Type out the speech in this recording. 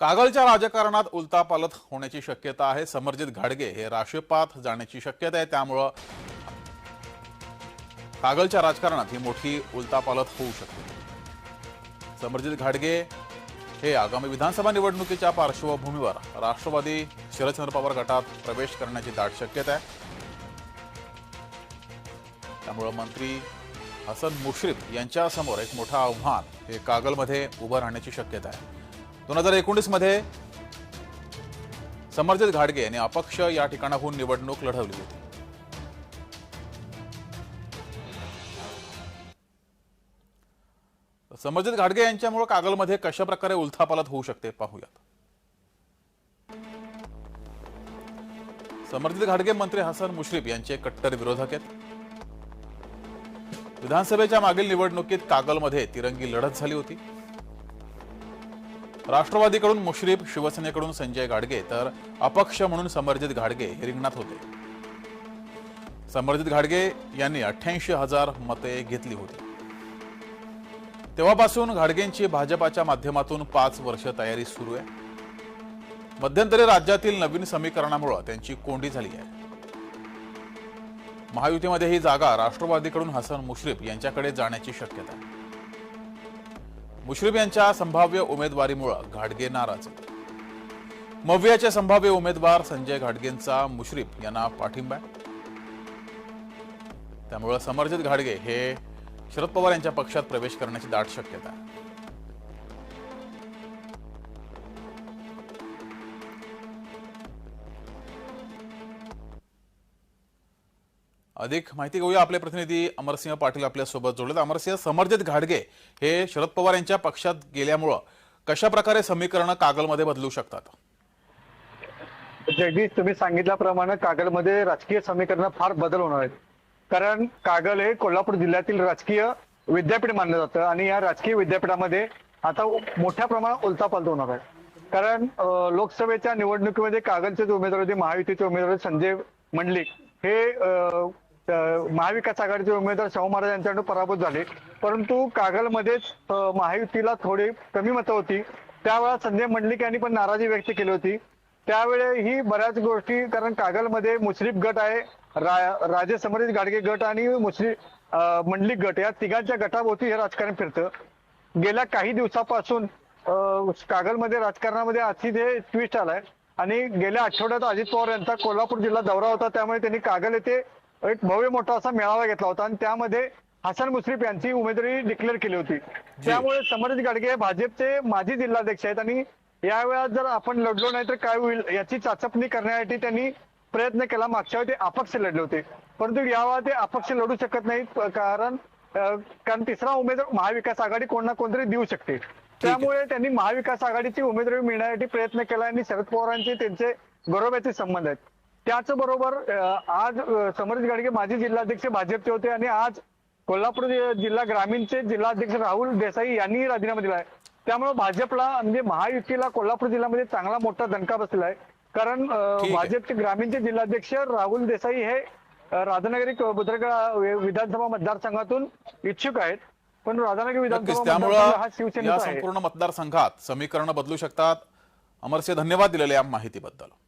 कागलच्या राजकारणात उलतापालत होण्याची शक्यता आहे. समर्जित घाडगे हे राष्ट्रपात जाण्याची शक्यता आहे. त्यामुळं कागलच्या राजकारणात ही मोठी उलतापालत होऊ शकते. समर्जित घाडगे हे आगामी विधानसभा निवडणुकीच्या पार्श्वभूमीवर राष्ट्रवादी शरदचंद्र पवार गटात प्रवेश करण्याची दाट शक्यता आहे. त्यामुळं मंत्री हसन मुश्रीफ यांच्यासमोर एक मोठं आव्हान हे कागलमध्ये उभं राहण्याची शक्यता आहे. दोन हजार एकोणीसमध्ये समर्जित घाडगे यांनी अपक्ष या ठिकाणाहून निवडणूक लढवली होती. समर्जित घाडगे यांच्यामुळे कागलमध्ये कशा प्रकारे उलथापालत होऊ शकते पाहूयात. समर्जित घाडगे मंत्री हसन मुश्रीफ यांचे कट्टर विरोधक आहेत. विधानसभेच्या मागील निवडणुकीत कागलमध्ये तिरंगी लढत झाली होती. राष्ट्रवादीकडून मुश्रीफ शिवसेनेकडून संजय गाडगे तर अपक्ष म्हणून समर्जित घाडगे हे रिंगणात होते. समर्जित घाडगे यांनी अठ्ठ्याऐंशी हजार मते घेतली होती. तेव्हापासून घाडगेंची भाजपाच्या माध्यमातून पाच वर्ष तयारी सुरू आहे. मध्यंतरी राज्यातील नवीन समीकरणामुळे त्यांची कोंडी झाली आहे. महायुतीमध्ये ही जागा राष्ट्रवादीकडून हसन मुश्रीफ यांच्याकडे जाण्याची शक्यता आहे. मुश्रीफ यांच्या संभाव्य उमेदवारीमुळं घाटगे नाराज. आहेत मवियाचे संभाव्य उमेदवार संजय घाटगेंचा मुश्रीफ यांना पाठिंबा. त्यामुळं समर्जित घाटगे हे शरद पवार यांच्या पक्षात प्रवेश करण्याची दाट शक्यता आहे. अधिक माहिती घेऊया आपले प्रतिनिधी अमरसिंह पाटील आपल्यासोबत जोडलेत. अमरसिंह समर्जित घाडगे हे शरद पवार यांच्या पक्षात गेल्यामुळं कशा प्रकारे समीकरणं कागलमध्ये बदलू शकतात? जगदीश तुम्ही सांगितल्याप्रमाणे कागलमध्ये राजकीय समीकरण फार बदल होणार आहेत. कारण कागल हे कोल्हापूर जिल्ह्यातील राजकीय विद्यापीठ मानलं जातं आणि या राजकीय विद्यापीठामध्ये आता मोठ्या प्रमाणात उलथापालथ होणार आहे. कारण लोकसभेच्या निवडणुकीमध्ये कागलचे जे उमेदवार होते महायुतीचे उमेदवार संजय मंडलिक हे अं, महाविकास आघाडीचे उमेदवार शाहू महाराज यांच्याकडून पराभूत झाले. परंतु कागलमध्येच महायुतीला थोडी कमी मतं होती. त्यावेळा संजय मंडलिक यांनी पण नाराजी व्यक्त केली होती. त्यावेळे ही बऱ्याच गोष्टी कारण कागलमध्ये मुस्लिम गट आहे राजे समरित गाडगे गट आणि मुस्लिम मंडलिक गट. या तिघांच्या गटाभोवती हे राजकारण फिरतं. गेल्या काही दिवसापासून अं, कागलमध्ये राजकारणामध्ये अशी हे ट्विस्ट आलाय. आणि गेल्या आठवड्यात अजित पवार यांचा कोल्हापूर जिल्हा दौरा होता त्यामुळे त्यांनी कागल येथे एक भव्य मोठा असा मेळावा घेतला होता आणि त्यामध्ये हसन मुश्रीफ यांची उमेदवारी डिक्लेअर केली होती. त्यामुळे समर्जित गाडगे हे भाजपचे माजी जिल्हाध्यक्ष आहेत आणि यावेळेस जर आपण लढलो नाही तर काय होईल याची चाचपणी करण्यासाठी त्यांनी प्रयत्न केला. मागच्या वेळी ते अपक्ष लढले होते. परंतु यावेळा ते अपक्ष लढू शकत नाहीत कारण कारण तिसरा उमेदवार महाविकास आघाडी कोण ना कोणतरी देऊ शकते. त्यामुळे त्यांनी महाविकास आघाडीची उमेदवारी मिळण्यासाठी प्रयत्न केला आणि शरद पवारांचे त्यांचे गौरवाचे संबंध आहेत. त्याचबरोबर आज अं, समर्जित गाडगे माजी जिल्हाध्यक्ष भाजपचे होते आणि आज कोल्हापूर जिल्हा ग्रामीणचे जिल्हाध्यक्ष राहुल देसाई यांनी राजीनामा दिलाय. त्यामुळे भाजपला म्हणजे महायुतीला कोल्हापूर जिल्ह्यामध्ये चांगला मोठा दणका बसलेला आहे. कारण आहे. भाजपचे ग्रामीणचे जिल्हाध्यक्ष राहुल देसाई हे राधानगरी बुद्रगड विधानसभा मतदारसंघातून इच्छुक आहेत. पण राधानगरी विधानसभा हा या आहे. संपूर्ण मतदारसंघात समीकरणं बदलू शकतात. अमरसिंह धन्यवाद दिलेल्या या माहितीबद्दल.